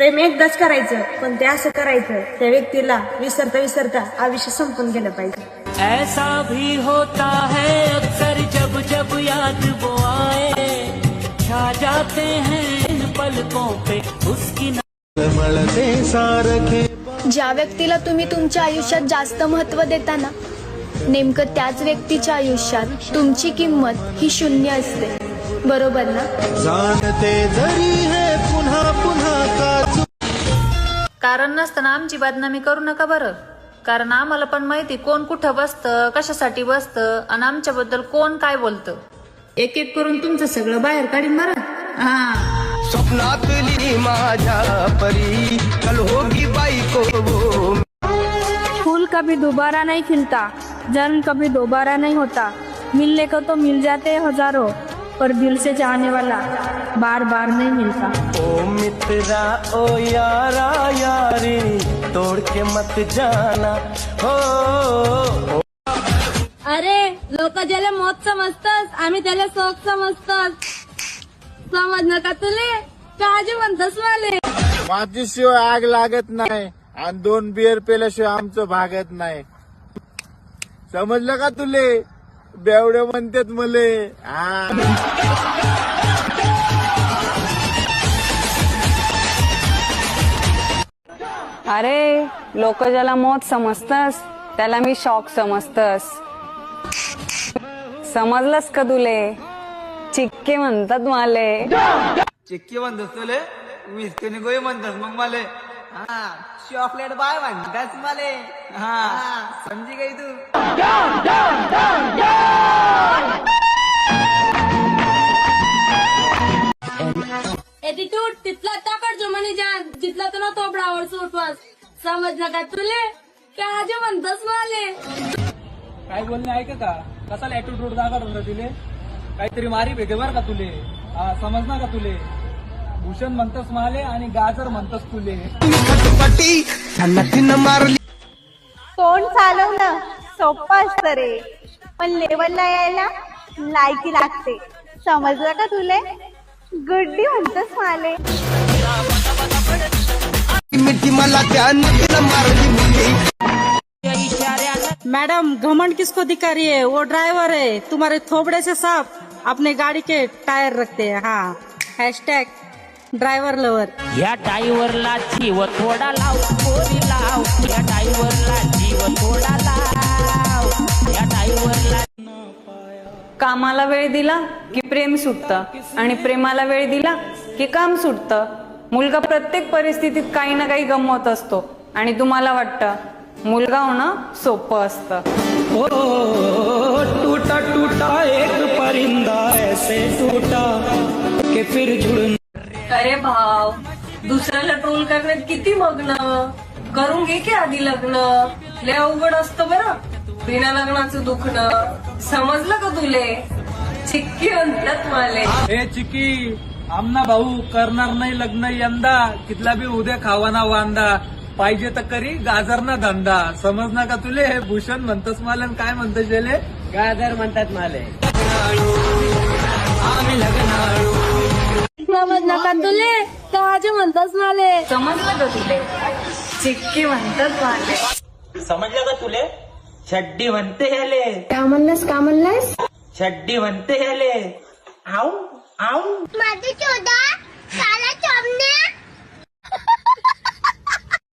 प्रेम एकदाच करायचं पण ते असं करायचं त्या व्यक्तीला विसरता विसरता आयुष्य संपून गेलं पाहिजे. ऐसा भी होता है अक्सर जब जब याद वो आए। छा जाते हैं इन पलकों पे उसकी ज्या व्यक्तीला तुम्ही तुमच्या आयुष्यात जास्त महत्त्व देता ना नेमकं त्याच व्यक्तीच्या आयुष्यात तुमची किंमत ही शून्य असते. बरोबर ना? जाणते जरी हे पुन्हा पुन्हा कारण नसताना आमची बदनामी करू नका बरं. कारण आम्हाला पण माहिती कोण कुठं बसतं कशासाठी बसतं आणि आमच्याबद्दल कोण काय बोलतं. एक एक करून तुमचं सगळं बाहेर काढीन बरं. हा. स्वप्नातली माझ्या परी. कल होगी बाईको वो. फूल कभी दोबारा नहीं खिलता जन्म कभी दोबारा नहीं होता. मिलने को तो मिल जाते हजारों. पर दिल से चाहने वाला बार बार नहीं मिलता। ओ मित्रा ओ यारा यारी तोड़ के मत जाना। हो ओ, अरे लोक ज्याला मौत समजतात आम्ही त्याला शोक समजतात समज नका तुले काळजी म्हणतस वाले मातीशिवाय आग लागत नाही आणि दोन बिअर पेल्याशिवाय आमचं भागत नाही. समजलं का तुले? बेवडे म्हणतात मले. हा. अरे लोक ज्याला मौत समजतस त्याला मी शॉक समजतस. समजलंस का तुले? चिक्के म्हणतात माले. चिक्की म्हणतोस तुले? विस्कनी गोई म्हणतोस मग मला. हा चॉकलेट बाय म्हणतास मला. हा. समजी गई तू. एटिट्यूड तिथला टाकड जो म्हणे जान जिथला ना तोबडावर सुटवास समजलं का तुले? काळजी म्हणतस वाले काय बोलणे ऐक का? कसाला ऍटिट्यूड दाखवत होता तिले? काहीतरी मारी भेटे बर का तुले? हा समजणार का तुले? भूषण म्हणतस माले आणि गाजर म्हणतस तुले तोंड चालवणं सोपं असतं रे. पण लेवलला यायला लायकी लागते. समजलं का तुले? गुड्डी म्हणतोस माले मैडम घमंड किसको दिखा रही है? वो ड्राइवर है। तुम्हारे थोबड़े से साफ अपने गाड़ी के टायर रखते हैं। हाँ। हैशटैग ड्राइवर लवर या टाईवरला जीव थोडा लाव पोरी लाव. या टाईवरला जीव थोडा लाव. या टाईवरला कामाला वेळ दिला की प्रेम सुटतं. आणि प्रेमाला वेळ दिला की काम सुटतं. मुलगा प्रत्येक परिस्थितीत काही ना काही गमवत असतो. आणि तुम्हाला वाटतं मुलगा होणं सोपं असतं. ओ टूटा टूटा एक परिंदा ऐसे टूटा के फिर जुड़ अरे भाव दुसऱ्याला ट्रोल करण्यात किती मग्न? करून घे की आधी लग्न. लय अवघड असतं बरं. बिना लग्नाचं दुखणं. समजलं का तुले? चिक्की म्हणतात माले. हे चिकी आमना भाऊ करणार नाही लग्न यंदा. कितला बी उद्या खावाना वांदा. पाहिजे तर करी गाजर ना धंदा. समजणार का तुले? हे भूषण म्हणतस मला काय म्हणतस गेले गाजर म्हणतात माले. समजलं का तुले? काळजी म्हणतस वाले समजलं का तुले? चिक्की म्हणतात माले. समजलं का तुले? छड्डी म्हणते ह्याले. का म्हणलास का म्हणलास छड्डी म्हणते ह्याले. आऊ आऊ. माझी चोदा साला चोमने.